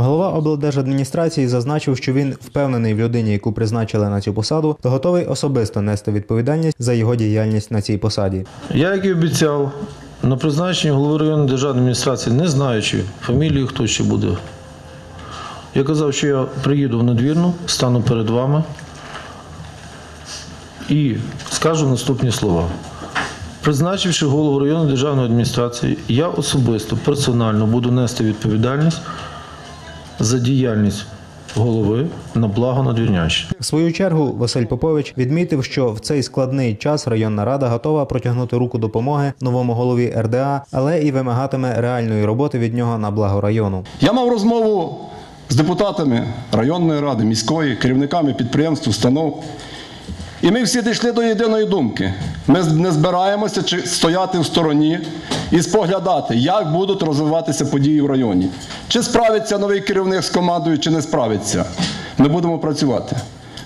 Голова облдержадміністрації зазначив, що він впевнений в людині, яку призначили на цю посаду, та готовий особисто нести відповідальність за його діяльність на цій посаді. Я, як і обіцяв, на призначення голови районної державної адміністрації, не знаючи фамілію, хто ще буде. Я казав, що я приїду в надвірну, стану перед вами і скажу наступні слова. Призначивши голову районної державної адміністрації, я особисто персонально буду нести відповідальність за діяльність голови на благо Надвірнянщини. В свою чергу Василь Попович відмітив, що в цей складний час районна рада готова протягнути руку допомоги новому голові РДА, але і вимагатиме реальної роботи від нього на благо району. Я мав розмову з депутатами районної ради, міської, керівниками підприємств, установ. І ми всі дійшли до єдиної думки. Ми не збираємося чи стояти в стороні і споглядати, як будуть розвиватися події в районі. Чи справиться новий керівник з командою, чи не справиться. Ми будемо працювати.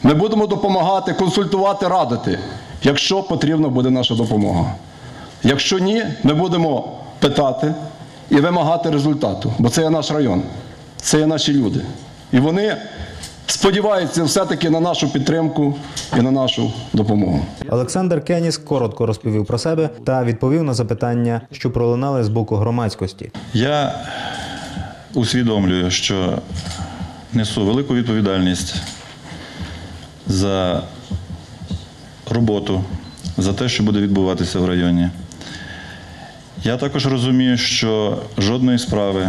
Ми будемо допомагати, консультувати, радити, якщо потрібна буде наша допомога. Якщо ні, ми будемо питати і вимагати результату, бо це є наш район, це є наші люди. І вони сподіваються все-таки на нашу підтримку і на нашу допомогу. Олександр Кеніс коротко розповів про себе та відповів на запитання, що пролунали з боку громадськості. Я усвідомлюю, що несу велику відповідальність за роботу, за те, що буде відбуватися в районі. Я також розумію, що жодної справи,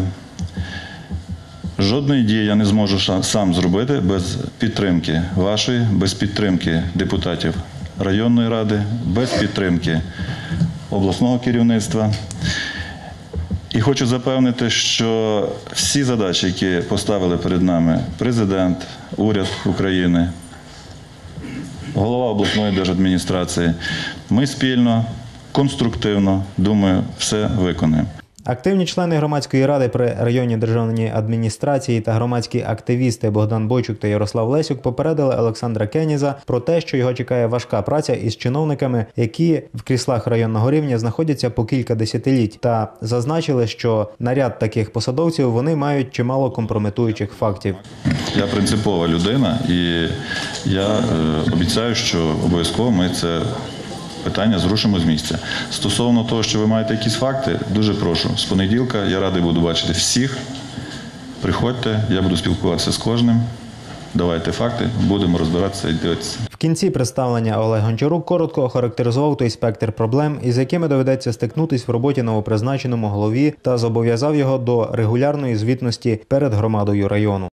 жодної дії я не зможу сам зробити без підтримки вашої, без підтримки депутатів районної ради, без підтримки обласного керівництва. І хочу запевнити, що всі задачі, які поставили перед нами президент, уряд України, голова обласної держадміністрації, ми спільно, конструктивно, думаю, все виконаємо. Активні члени громадської ради при районній державній адміністрації та громадські активісти Богдан Бойчук та Ярослав Лесюк попередили Олександра Кеніза про те, що його чекає важка праця із чиновниками, які в кріслах районного рівня знаходяться по кілька десятиліть, та зазначили, що на ряд таких посадовців вони мають чимало компрометуючих фактів. Я принципова людина, і я е, обіцяю, що обов'язково ми це питання зрушимо з місця. Стосовно того, що ви маєте якісь факти, дуже прошу. З понеділка я радий буду бачити всіх. Приходьте, я буду спілкуватися з кожним. Давайте факти, будемо розбиратися і дивитися. В кінці представлення Олег Гончарук коротко охарактеризував той спектр проблем, із якими доведеться стикнутись в роботі новопризначеному голові, та зобов'язав його до регулярної звітності перед громадою району.